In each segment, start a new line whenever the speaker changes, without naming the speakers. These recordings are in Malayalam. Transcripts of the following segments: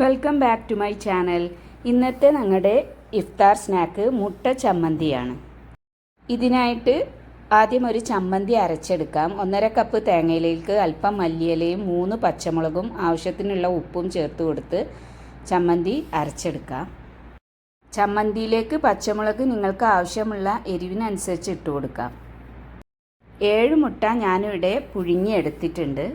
Welcome back to my channel. ഇന്നത്തെ ഞങ്ങളുടെ ഇഫ്താർ സ്നാക്ക് മുട്ട ചമ്മന്തിയാണ്. ഇതിനായിട്ട് ആദ്യം ഒരു ചമ്മന്തി അരച്ചെടുക്കാം. ഒന്നര കപ്പ് തേങ്ങയിലേക്ക് അല്പം മല്ലിയിലയും മൂന്ന് പച്ചമുളകും ആവശ്യത്തിനുള്ള ഉപ്പും ചേർത്ത് കൊടുത്ത് ചമ്മന്തി അരച്ചെടുക്കാം. ചമ്മന്തിയിലേക്ക് പച്ചമുളക് നിങ്ങൾക്ക് ആവശ്യമുള്ള എരിവിനനുസരിച്ച് ഇട്ട് കൊടുക്കാം. ഏഴ് മുട്ട ഞാനിവിടെ പുഴുങ്ങിയെടുത്തിട്ടുണ്ട്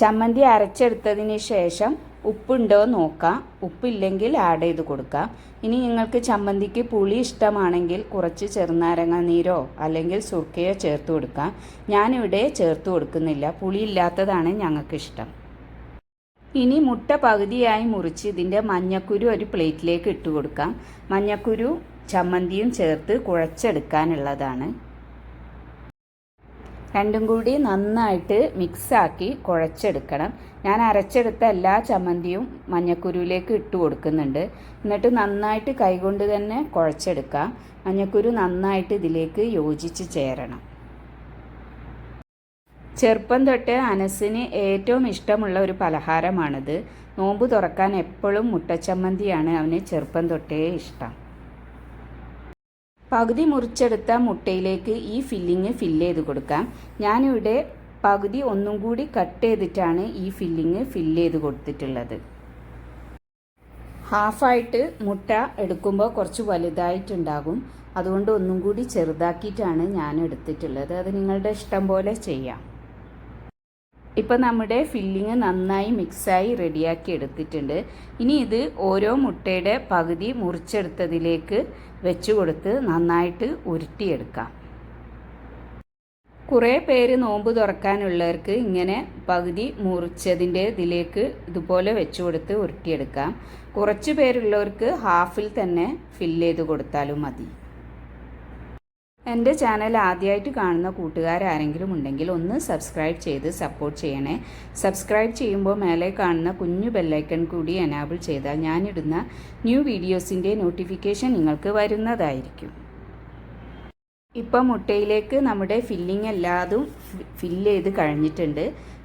ചമ്മന്തി അരച്ചെടുത്തതിന് ശേഷം ഉപ്പുണ്ടോ നോക്കാം. ഉപ്പില്ലെങ്കിൽ ആഡ് ചെയ്ത് കൊടുക്കാം. ഇനി നിങ്ങൾക്ക് ചമ്മന്തിക്ക് പുളി ഇഷ്ടമാണെങ്കിൽ കുറച്ച് ചെറുനാരങ്ങ നീരോ അല്ലെങ്കിൽ സുർക്കയോ ചേർത്ത് കൊടുക്കാം. ഞാനിവിടെ ചേർത്ത് കൊടുക്കുന്നില്ല. പുളി ഇല്ലാത്തതാണ് ഞങ്ങൾക്ക് ഇഷ്ടം ഇനി മുട്ട പകുതിയായി മുറിച്ച് ഇതിന്റെ മഞ്ഞക്കുരു ഒരു പ്ലേറ്റിലേക്ക് ഇട്ട് കൊടുക്കാം. മഞ്ഞക്കുരു ചമ്മന്തിയും ചേർത്ത് കുഴച്ചെടുക്കാനുള്ളതാണ്. രണ്ടും കൂടി നന്നായിട്ട് മിക്സാക്കി കുഴച്ചെടുക്കണം. ഞാൻ അരച്ചെടുത്ത എല്ലാ ചമ്മന്തിയും മഞ്ഞക്കുരുവിലേക്ക് ഇട്ട് കൊടുക്കുന്നുണ്ട്. എന്നിട്ട് നന്നായിട്ട് കൈകൊണ്ട് തന്നെ കുഴച്ചെടുക്കാം മഞ്ഞക്കുരു നന്നായിട്ട് ഇതിലേക്ക് യോജിച്ച് ചേരണം. ചെറുപ്പം തൊട്ട് അനസിന് ഏറ്റവും ഇഷ്ടമുള്ള ഒരു പലഹാരമാണിത്. നോമ്പ് തുറക്കാൻ എപ്പോഴും മുട്ടച്ചമ്മന്തിയാണ് അവന് ചെറുപ്പം തൊട്ടേ ഇഷ്ടം. പകുതി മുറിച്ചെടുത്ത മുട്ടയിലേക്ക് ഈ ഫില്ലിങ് ഫില്ല് ചെയ്ത് കൊടുക്കാം. ഞാനിവിടെ പകുതി ഒന്നും കൂടി കട്ട് ചെയ്തിട്ടാണ് ഈ ഫില്ലിങ് ഫില്ല് ചെയ്ത് കൊടുത്തിട്ടുള്ളത്. ഹാഫായിട്ട് മുട്ട എടുക്കുമ്പോൾ കുറച്ച് വലുതായിട്ടുണ്ടാകും. അതുകൊണ്ട് ഒന്നും കൂടി ചെറുതാക്കിയിട്ടാണ് ഞാൻ എടുത്തിട്ടുള്ളത്. അത് നിങ്ങളുടെ ഇഷ്ടം പോലെ ചെയ്യാം. ഇപ്പം നമ്മുടെ ഫില്ലിങ് നന്നായി മിക്സായി റെഡിയാക്കി എടുത്തിട്ടുണ്ട്. ഇനി ഇത് ഓരോ മുട്ടയുടെ പകുതി മുറിച്ചെടുത്തതിലേക്ക് വെച്ച് കൊടുത്ത് നന്നായിട്ട് ഉരുട്ടിയെടുക്കാം. കുറേ പേര് നോമ്പ് തുറക്കാനുള്ളവർക്ക് ഇങ്ങനെ പകുതി മുറിച്ചതിന്റെ ഇതിലേക്ക് ഇതുപോലെ വെച്ച് കൊടുത്ത് ഉരുട്ടിയെടുക്കാം. കുറച്ച് പേരുള്ളവർക്ക് ഹാഫിൽ തന്നെ ഫില്ല് ചെയ്ത് കൊടുത്താലും മതി. എന്റെ ചാനൽ ആദ്യമായിട്ട് കാണുന്ന കൂട്ടുകാരാരെങ്കിലും ഉണ്ടെങ്കിൽ ഒന്ന് സബ്സ്ക്രൈബ് ചെയ്ത് സപ്പോർട്ട് ചെയ്യണേ. സബ്സ്ക്രൈബ് ചെയ്യുമ്പോൾ മേലെ കാണുന്ന കുഞ്ഞു ബെല്ലൈക്കൺ കൂടി എനാബിൾ ചെയ്താൽ ഞാനിടുന്ന ന്യൂ വീഡിയോസിന്റെ നോട്ടിഫിക്കേഷൻ നിങ്ങൾക്ക് വരുന്നതായിരിക്കും. ഇപ്പം മുട്ടയിലേക്ക് നമ്മുടെ ഫില്ലിംഗ് എല്ലാതും ഫില്ല് ചെയ്ത് കഴിഞ്ഞിട്ടുണ്ട്.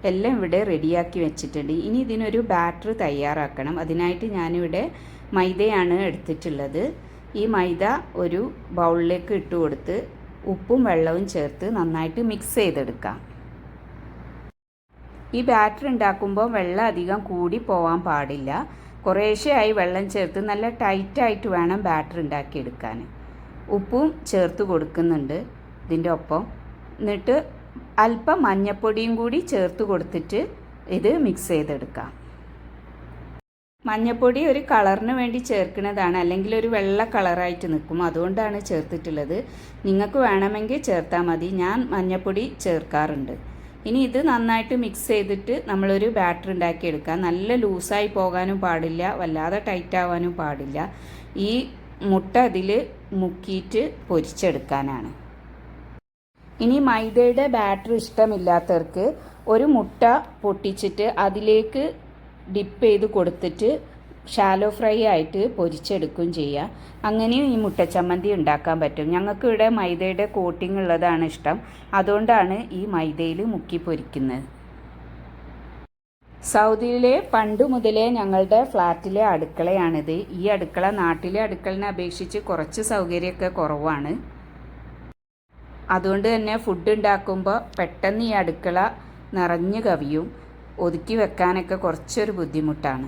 എല്ലാം ഇവിടെ റെഡിയാക്കി വെച്ചിട്ടുണ്ട്. ഇനി ഇതിനൊരു ബാറ്റർ തയ്യാറാക്കണം. അതിനായിട്ട് ഞാനിവിടെ മൈദയാണ് എടുത്തിട്ടുള്ളത്. ഈ മൈദ ഒരു ബൗളിലേക്ക് ഇട്ട് കൊടുത്ത് ഉപ്പും വെള്ളവും ചേർത്ത് നന്നായിട്ട് മിക്സ് ചെയ്തെടുക്കാം. ഈ ബാറ്റർ ഉണ്ടാക്കുമ്പോൾ വെള്ളം അധികം കൂടി പോവാൻ പാടില്ല. കുറേശ്ശെയായി വെള്ളം ചേർത്ത് നല്ല ടൈറ്റായിട്ട് വേണം ബാറ്റർ ഉണ്ടാക്കിയെടുക്കാൻ. ഉപ്പും ചേർത്ത് കൊടുക്കുന്നുണ്ട് ഇതിന്റെ ഒപ്പം. എന്നിട്ട് അല്പം മഞ്ഞപ്പൊടിയും കൂടി ചേർത്ത് കൊടുത്തിട്ട് ഇത് മിക്സ് ചെയ്തെടുക്കാം. മഞ്ഞപ്പൊടി ഒരു കളറിന് വേണ്ടി ചേർക്കുന്നതാണ്. അല്ലെങ്കിൽ ഒരു വെള്ള കളറായിട്ട് നിൽക്കും. അതുകൊണ്ടാണ് ചേർത്തിട്ടുള്ളത്. നിങ്ങൾക്ക് വേണമെങ്കിൽ ചേർത്താൽ മതി. ഞാൻ മഞ്ഞപ്പൊടി ചേർക്കാറുണ്ട്. ഇനി ഇത് നന്നായിട്ട് മിക്സ് ചെയ്തിട്ട് നമ്മളൊരു ബാറ്റർ ഉണ്ടാക്കിയെടുക്കാം. നല്ല ലൂസായി പോകാനും പാടില്ല. വല്ലാതെ ടൈറ്റ് ആവാനും പാടില്ല. ഈ മുട്ട അതിൽ മുക്കിയിട്ട് പൊരിച്ചെടുക്കാനാണ്. ഇനി മൈദയുടെ ബാറ്റർ ഇഷ്ടമില്ലാത്തവർക്ക് ഒരു മുട്ട പൊട്ടിച്ചിട്ട് അതിലേക്ക് ഡിപ്പ് ചെയ്ത് കൊടുത്തിട്ട് ഷാലോ ഫ്രൈ ആയിട്ട് പൊരിച്ചെടുക്കുകയും ചെയ്യാം. അങ്ങനെയും ഈ മുട്ടച്ചമ്മന്തി ഉണ്ടാക്കാൻ പറ്റും. ഞങ്ങൾക്ക് ഇവിടെ മൈദയുടെ കോട്ടിംഗ് ഉള്ളതാണ് ഇഷ്ടം. അതുകൊണ്ടാണ് ഈ മൈദയിൽ മുക്കി പൊരിക്കുന്നത്. സൗദിയിലെ പണ്ട് മുതലേ ഞങ്ങളുടെ ഫ്ലാറ്റിലെ അടുക്കളയാണിത്. ഈ അടുക്കള നാട്ടിലെ അടുക്കളനെ അപേക്ഷിച്ച് കുറച്ച് സൗകര്യമൊക്കെ കുറവാണ്. അതുകൊണ്ട് തന്നെ ഫുഡ് ഉണ്ടാക്കുമ്പോൾ പെട്ടെന്ന് ഈ അടുക്കള നിറഞ്ഞു കവിയും. ഒതുക്കി വെക്കാനൊക്കെ കുറച്ചൊരു ബുദ്ധിമുട്ടാണ്.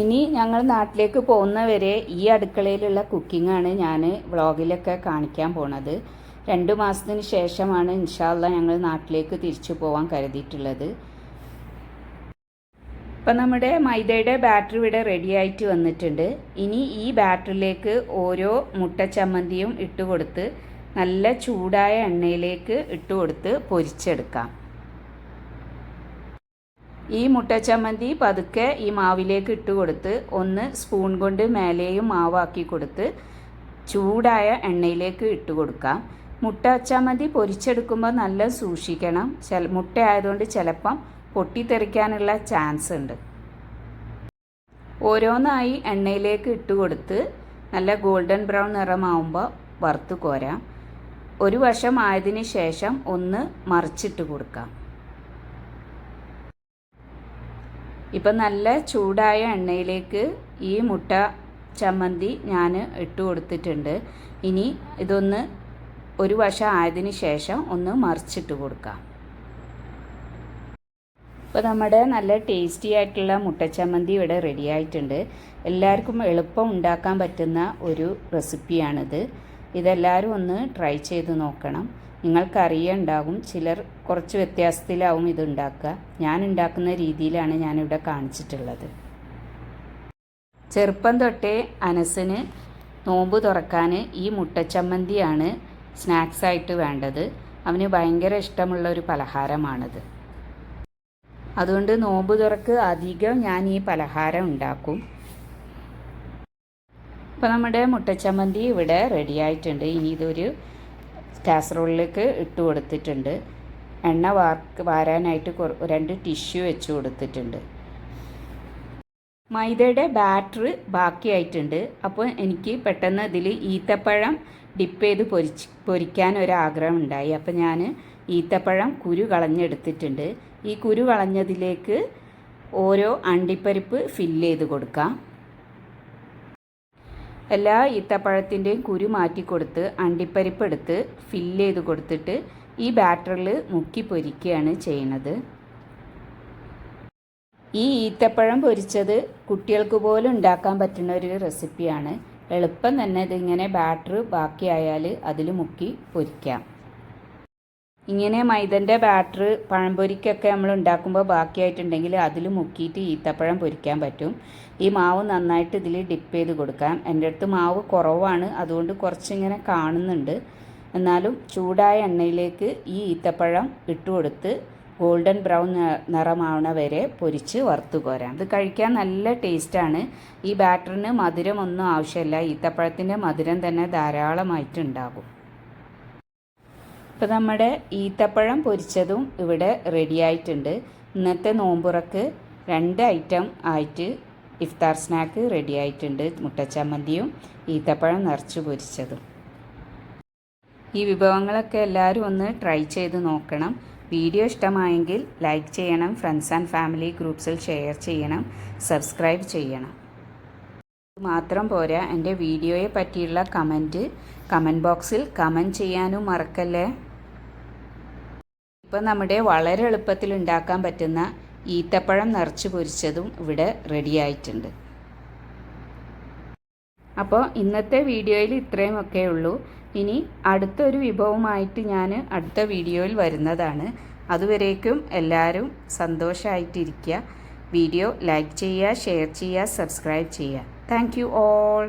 ഇനി ഞങ്ങൾ നാട്ടിലേക്ക് പോകുന്നവരെ ഈ അടുക്കളയിലുള്ള കുക്കിങ്ങാണ് ഞാൻ വ്ളോഗിലൊക്കെ കാണിക്കാൻ പോണത്. രണ്ട് മാസത്തിന് ശേഷമാണ് ഇൻഷാല്ല ഞങ്ങൾ നാട്ടിലേക്ക് തിരിച്ചു പോകാൻ കരുതിയിട്ടുള്ളത്. ഇപ്പം നമ്മുടെ മൈദയുടെ ബാറ്റർ ഇവിടെ റെഡി ആയിട്ട് വന്നിട്ടുണ്ട്. ഇനി ഈ ബാറ്ററിലേക്ക് ഓരോ മുട്ട ചമ്മന്തിയും ഇട്ട് നല്ല ചൂടായ എണ്ണയിലേക്ക് ഇട്ട് കൊടുത്ത് പൊരിച്ചെടുക്കാം. ഈ മുട്ടച്ചമ്മന്തി പതുക്കെ ഈ മാവിലേക്ക് ഇട്ട് കൊടുത്ത് ഒന്ന് സ്പൂൺ കൊണ്ട് മേലെയും മാവാക്കി കൊടുത്ത് ചൂടായ എണ്ണയിലേക്ക് ഇട്ട് കൊടുക്കാം. മുട്ട ചമ്മന്തി പൊരിച്ചെടുക്കുമ്പോൾ നല്ല സൂക്ഷിക്കണം. ചില മുട്ട ആയതുകൊണ്ട് ചിലപ്പം പൊട്ടിത്തെറിക്കാനുള്ള ചാൻസ് ഉണ്ട്. ഓരോന്നായി എണ്ണയിലേക്ക് ഇട്ട് കൊടുത്ത് നല്ല ഗോൾഡൻ ബ്രൗൺ നിറമാവുമ്പോൾ വറുത്ത് കോരാം. ഒരു വശം ആയതിന് ശേഷം ഒന്ന് മറിച്ചിട്ട് കൊടുക്കാം. ഇപ്പം നല്ല ചൂടായ എണ്ണയിലേക്ക് ഈ മുട്ട ചമ്മന്തി ഞാൻ ഇട്ട് കൊടുത്തിട്ടുണ്ട്. ഇനി ഇതൊന്ന് ഒരു വശം ആയതിന് ശേഷം ഒന്ന് മറിച്ചിട്ട് കൊടുക്കാം. ഇപ്പോൾ നമ്മുടെ നല്ല ടേസ്റ്റി ആയിട്ടുള്ള മുട്ടച്ചമ്മന്തി ഇവിടെ റെഡി ആയിട്ടുണ്ട്. എല്ലാവർക്കും എളുപ്പം ഉണ്ടാക്കാൻ പറ്റുന്ന ഒരു റെസിപ്പിയാണിത് ഇതെല്ലാവരും ഒന്ന് ട്രൈ ചെയ്ത് നോക്കണം. നിങ്ങൾക്കറിയുണ്ടാകും. ചിലർ കുറച്ച് വ്യത്യാസത്തിലാവും ഇത് ഉണ്ടാക്കുക ഞാൻ ഉണ്ടാക്കുന്ന രീതിയിലാണ് ഞാനിവിടെ കാണിച്ചിട്ടുള്ളത്. ചെറുപ്പം തൊട്ടേ അനസിന് നോമ്പ് തുറക്കാൻ ഈ മുട്ടച്ചമ്മന്തിയാണ് സ്നാക്സായിട്ട് വേണ്ടത്. അവന് ഭയങ്കര ഇഷ്ടമുള്ള ഒരു പലഹാരമാണത്. അതുകൊണ്ട് നോമ്പ് തുറക്ക് അധികം ഞാൻ ഈ പലഹാരം ഉണ്ടാക്കും. ഇപ്പം നമ്മുടെ മുട്ടച്ചമ്മന്തി ഇവിടെ റെഡിയായിട്ടുണ്ട് ഇനി ഇതൊരു കാസറോളിലേക്ക് ഇട്ട് കൊടുത്തിട്ടുണ്ട്. എണ്ണ വാർക്ക് വാരാനായിട്ട് രണ്ട് ടിഷ്യൂ വെച്ച് കൊടുത്തിട്ടുണ്ട്. മൈദയുടെ ബാറ്റർ ബാക്കിയായിട്ടുണ്ട്. അപ്പോൾ എനിക്ക് പെട്ടെന്ന് ഇതിൽ ഈത്തപ്പഴം ഡിപ്പ് ചെയ്ത് പൊരിച്ച് പൊരിക്കാൻ ഒരാഗ്രഹം ഉണ്ടായി. അപ്പോൾ ഞാൻ ഈത്തപ്പഴം കുരു കളഞ്ഞെടുത്തിട്ടുണ്ട്. ഈ കുരു കളഞ്ഞതിലേക്ക് ഓരോ അണ്ടിപ്പരിപ്പ് ഫില്ല് ചെയ്ത് കൊടുക്കാം. എല്ലാ ഈത്തപ്പഴത്തിന്റെയും കുരു മാറ്റി കൊടുത്ത് അണ്ടിപ്പരിപ്പ് എടുത്ത് ഫില്ല് ചെയ്ത് കൊടുത്തിട്ട് ഈ ബാറ്ററിൽ മുക്കി പൊരിക്കുകയാണ് ചെയ്യുന്നത്. ഈ ഈത്തപ്പഴം പൊരിച്ചത് കുട്ടികൾക്ക് പോലും ഉണ്ടാക്കാൻ പറ്റുന്ന ഒരു റെസിപ്പിയാണ് എളുപ്പം തന്നെ ഇതിങ്ങനെ ബാറ്റർ ബാക്കിയായാൽ അതിൽ മുക്കി പൊരിക്കാം. ഇങ്ങനെ മൈദന്റെ ബാറ്റർ പഴംപൊരിക്കൊക്കെ നമ്മൾ ഉണ്ടാക്കുമ്പോൾ ബാക്കിയായിട്ടുണ്ടെങ്കിൽ അതിൽ മുക്കിയിട്ട് ഈത്തപ്പഴം പൊരിക്കാൻ പറ്റും. ഈ മാവ് നന്നായിട്ട് ഇതിൽ ഡിപ്പ് ചെയ്ത് കൊടുക്കാം. എന്റെ അടുത്ത് മാവ് കുറവാണ്. അതുകൊണ്ട് കുറച്ചിങ്ങനെ കാണുന്നുണ്ട്. എന്നാലും ചൂടായ എണ്ണയിലേക്ക് ഈ ഈത്തപ്പഴം ഇട്ടുകൊടുത്ത് ഗോൾഡൻ ബ്രൗൺ നിറമാവണ വരെ പൊരിച്ച് വറുത്ത് കോരാം. ഇത് കഴിക്കാൻ നല്ല ടേസ്റ്റാണ് ഈ ബാറ്ററിന് മധുരമൊന്നും ആവശ്യമില്ല. ഈത്തപ്പഴത്തിന്റെ മധുരം തന്നെ ധാരാളമായിട്ടുണ്ടാകും. ഇപ്പോൾ നമ്മുടെ ഈത്തപ്പഴം പൊരിച്ചതും ഇവിടെ റെഡി ആയിട്ടുണ്ട്. ഇന്നത്തെ നോമ്പുറക്ക് രണ്ട് ഐറ്റം ആയിട്ട് ഇഫ്താർ സ്നാക്ക് റെഡി ആയിട്ടുണ്ട്. മുട്ടച്ചമ്മന്തിയും ഈത്തപ്പഴം നിറച്ച് പൊരിച്ചതും. ഈ വിഭവങ്ങളൊക്കെ എല്ലാവരും ഒന്ന് ട്രൈ ചെയ്ത് നോക്കണം. വീഡിയോ ഇഷ്ടമായെങ്കിൽ ലൈക്ക് ചെയ്യണം. ഫ്രണ്ട്സ് ആൻഡ് ഫാമിലി ഗ്രൂപ്പ്സിൽ ഷെയർ ചെയ്യണം. സബ്സ്ക്രൈബ് ചെയ്യണം. മാത്രം പോരാ എന്റെ വീഡിയോയെ പറ്റിയുള്ള കമന്റ് കമന്റ് ബോക്സിൽ കമന്റ് ചെയ്യാനും മറക്കല്ലേ? ഇപ്പം നമ്മുടെ വളരെ എളുപ്പത്തിൽ ഉണ്ടാക്കാൻ പറ്റുന്ന ഈത്തപ്പഴം നിറച്ച് പൊരിച്ചതും ഇവിടെ റെഡി ആയിട്ടുണ്ട്. അപ്പോൾ ഇന്നത്തെ വീഡിയോയിൽ ഇത്രയുമൊക്കെ ഉള്ളൂ. ഇനി അടുത്തൊരു വിഭവമായിട്ട് ഞാൻ അടുത്ത വീഡിയോയിൽ വരുന്നതാണ്. അതുവരേക്കും എല്ലാവരും സന്തോഷമായിട്ടിരിക്കുക വീഡിയോ ലൈക്ക് ചെയ്യുക ഷെയർ ചെയ്യുക സബ്സ്ക്രൈബ് ചെയ്യുക. Thank you all